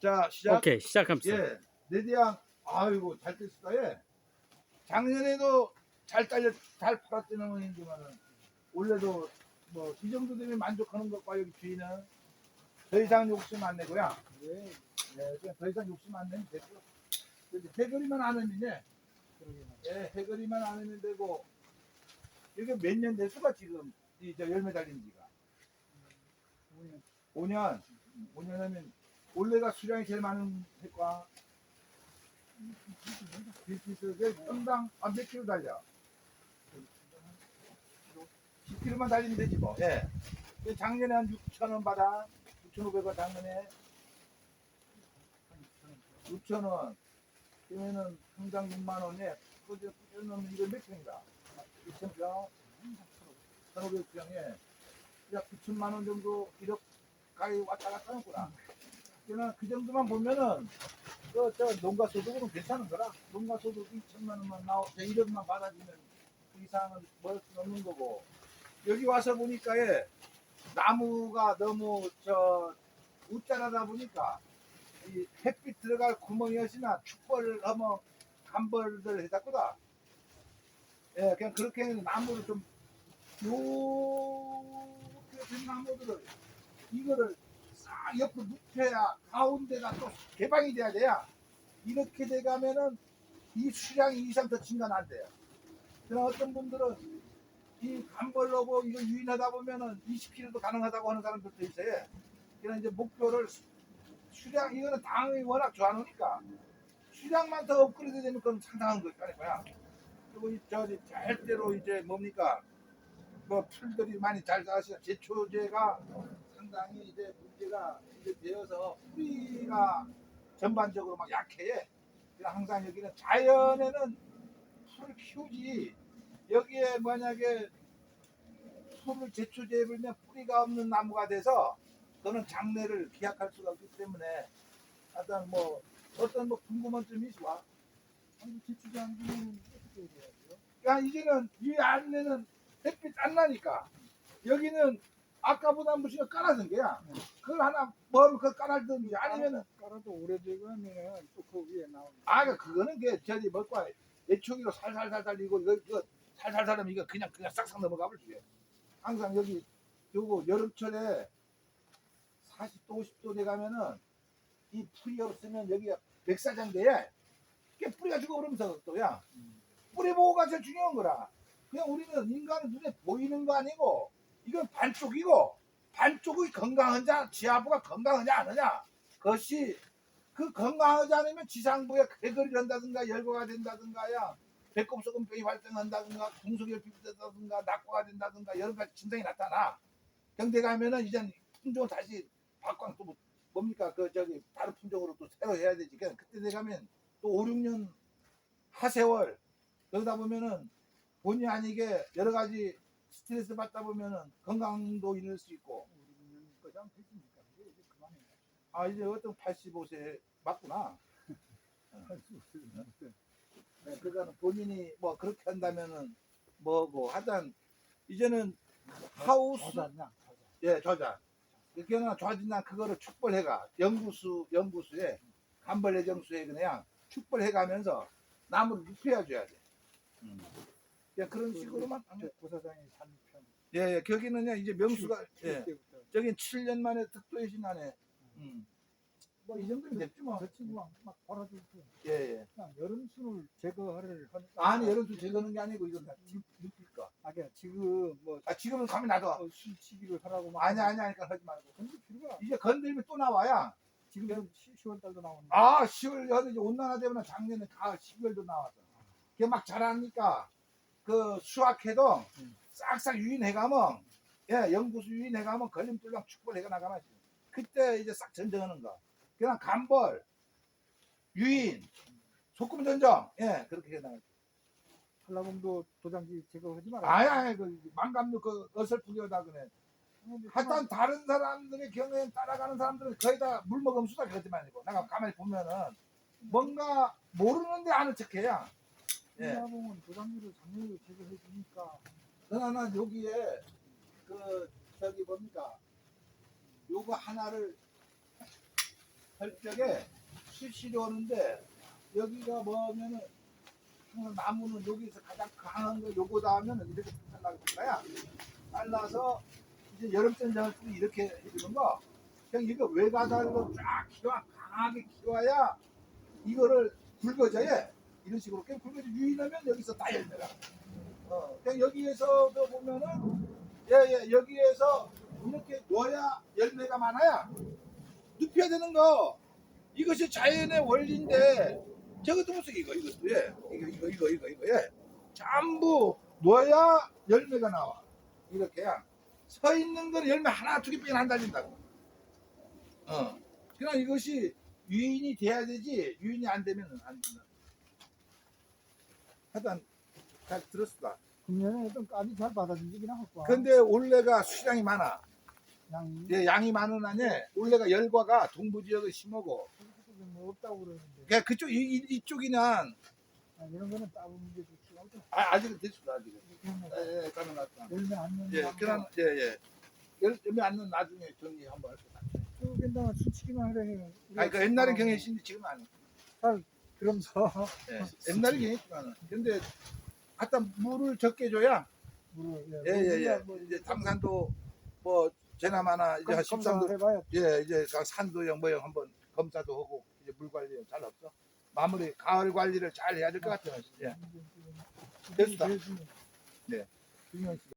자 시작. 오케이 시작합니다. 예, 레디양 아이고 잘 됐다 예. 작년에도 잘 딸려 잘 팔았다는 원인지만은 올해도 뭐 이 정도 되면 만족하는 것과 여기 주인은 더 이상 욕심 안 내고요. 네, 예, 그냥 더 이상 욕심 안 내면 되고. 근데 해거리만 안 하면 예, 예, 해거리만 안 하면 되고 이게 몇 년 됐어가 지금 이저 열매 달린 지가 5년 5년 하면 올해가 수량이 제일 많은 색과 빌피스에 평당 아, 몇 킬로 달려? 10킬로만 달리면 되지 뭐. 예. 그 작년에 한 6천 원 받아. 6,500원 작년에 6천 원. 그러면은 평당 6만 원에 그저 그러면 이거 몇 평이다? 2,000평, 1,500평에 약 9천만 원 정도 1억 가까이 왔다 갔다 하는구나. 그러나 그 정도만 보면은 그, 저 농가 소득은 괜찮은 거라. 농가 소득 2천만 원만 나오, 1억만 받아주면 그 이상은 멀수 없는 거고. 여기 와서 보니까 예, 나무가 너무 저 웃자라다 보니까 이 햇빛 들어갈 구멍이었으나 축벌을 하면 간벌을 해놨구다. 예, 그냥 그렇게 나무를 좀 요렇게 된 나무들을 이거를 싹 옆으로 눕혀야 가운데가 또 개방이 돼야 돼야 이렇게 돼가면은 이 수량이 이상 더 증가는 안 돼요. 그럼 어떤 분들은 이 간벌로고 이거 유인하다 보면은 20kg도 가능하다고 하는 사람들도 있어요. 그래서 이제 목표를 수- 수량 이거는 당이 워낙 좋아하니까 수량만 더 업그레이드 되면 그건 상당한 거 아니고요. 그리고 이 저기 절대로 이제 뭡니까 뭐 풀들이 많이 잘 자라시는 제초제가 상당히 이제 문제가 이제 되어서 뿌리가 전반적으로 막 약해. 그래서 항상 여기는 자연에는 풀을 키우지 여기에 만약에 풀을 제초제에 불면 뿌리가 없는 나무가 돼서 그거는 장래를 기약할 수가 없기 때문에 하여튼 뭐 어떤 뭐 궁금한 점이 있어. 아니 지출이 안 되면 어떻게 해야 돼요? 그러니까 이제는 이 안에는 햇빛 안 나니까 여기는 아까보다 무슨 깔아준 거야. 그걸 하나 뭐 그걸 깔아든지 아니면은 깔아도 오래되면 또그 위에 나오는. 아 그거는 그 저기 뭐과 애초기로 살살살살 이거 이거, 이거 살살살 하면 이거 그냥 그냥 싹싹 넘어가 버리게. 항상 여기 요거 여름철에 40도 50도 돼 가면은 이 풀이 없으면 여기가 백사장대에 이게 뿌리가 죽어버리면서 또야 뿌리 보호가 제일 중요한 거라. 그냥 우리는 인간은 눈에 보이는 거 아니고 이건 반쪽이고 반쪽이 건강한 자 지하부가 건강하냐 아느냐. 그것이 그 건강하지 않으면 지상부에 쾌거리를 한다든가 열거가 된다든가야 배꼽 소금병이 발생한다든가 궁소결핍이 된다든가 낙과가 된다든가 여러 가지 증상이 나타나. 경대 가면은 이젠 품종을 다시 바꿔 또 뭐- 뭡니까? 그 저기 다른 품종으로 또 새로 해야 되지. 그러니까 그때 돼 가면 또 5, 6년 하세월 그러다 보면은 본의 아니게 여러 가지 스트레스 받다 보면은 건강도 잃을 수 있고 우리는 거장 됐으니까 이제 이제 그만해. 아 이제 어떤 85세 맞구나 네, 그러니까 본인이 뭐 그렇게 한다면은 뭐고 하여튼 이제는 하우스? 저자. 예 저자 그러나 좌진난 그거를 축벌해가 연구수 연구수에 간벌 예정수에 그냥 축벌해가면서 나무를 눕혀줘야 돼. 음. 그냥 그런 식으로만 저 하면 고사장이 산 편. 예, 예 거기는 이제 명수가 예 때부터 저긴 7년 만에 득도의 신하네. 음. 뭐이 정도면 됐지 뭐. 저 친구가 막 벌어주고 예, 예. 그냥 여름 순을 제거를 하는. 아니 여름수 제거는 게 아니고 이건 다 눕- 눕힐 거. 아 그냥 지금 뭐 아 지금은 가면 놔둬. 어, 술치기를 하라고 막. 아니 아니 아니까 하지 말고. 근데 필요가 이제 건들면 또 나와야. 지금 10월 달도 나오는데. 아 10월 여름 이제 온난화 되면 작년에 가을 12월도 나왔어. 그게 막 자라니까 그 수확해도 음. 싹싹 유인해가면 예 연구수 유인해가면 걸림돌랑 축벌해가 나가면 그때 이제 싹 전정하는 거. 그냥 간벌 유인 소금 전정 예 그렇게 해 나가. 한라봉도 도장지 제거하지 마라. 아야 그 망감육 그 어설프게다 그래. 하여튼 다른 사람들의 경우에 따라가는 사람들은 거의 다 물먹음 수다 그렇지만 이고 내가 가만히 보면은 뭔가 모르는데 아는 척해야 예. 한라봉은 도장지를 작년에 제거해 주니까 그러나 여기에 그 저기 뭡니까 요거 하나를 할 적에 수시로 오는데 여기가 뭐냐면은 항상 나무는 여기서 가장 강한 거 요거다 하면은 이렇게 잘라줄 거야. 잘라서 이제 여름철 때 이렇게 해주는 거. 그냥 이거 외가닥으로 쫙 키워 강하게 키워야 이거를 굵어져야 이런 식으로 그냥 굵어져 유인하면 여기서 다 열매가. 어, 그냥 여기에서도 보면은 예예 여기에서 이렇게 놓아야 열매가 많아야 눕혀야 되는 거. 이것이 자연의 원리인데 저것도 무슨 이거 이것도 예. 이거 이거 이거 이거 이거 예. 전부 놓아야 열매가 나와. 이렇게야 서 있는 건 열매 하나 두 개뿐이 안 달린다고. 어. 그냥 이것이 유인이 돼야 되지 유인이 안 되면 안 된다 하여튼 잘 들었다 금년에 좀 값이 잘 받아들이긴 하고. 근데 올해가 수량이 많아 양이 예, 양이 많은 한에 올해가 열과가 동부 지역을 심하고 뭐 없다고 그러는데. 그냥 그쪽 이, 이- 이쪽이는 아, 아, 이런 거는 따보는 게 좋지. 아무튼 아직은 됐어 아직은 예, 예, 가능하다 열매 안 넣는 예, 거 그냥 예예 열매 안는 나중에 정리 한번 할 거다. 쭉 된다면 수치기만 하려니. 아니 그 옛날엔 경혜신데 지금 안 해. 그러면서 예, 옛날에 경혜했지만은 근데 갖다 물을 적게 줘야 물을 예 예 예 뭐 이제 당산도 뭐 제나마나 이제 한 13도 해봐야 예 이제 그 산도형 뭐형 한번 검사도 하고 이제 물 관리 잘 없어 마무리 가을 관리를 잘 해야 될 것 같아요 예. 됐다. 제일 중요해. 네. 중요한 시간.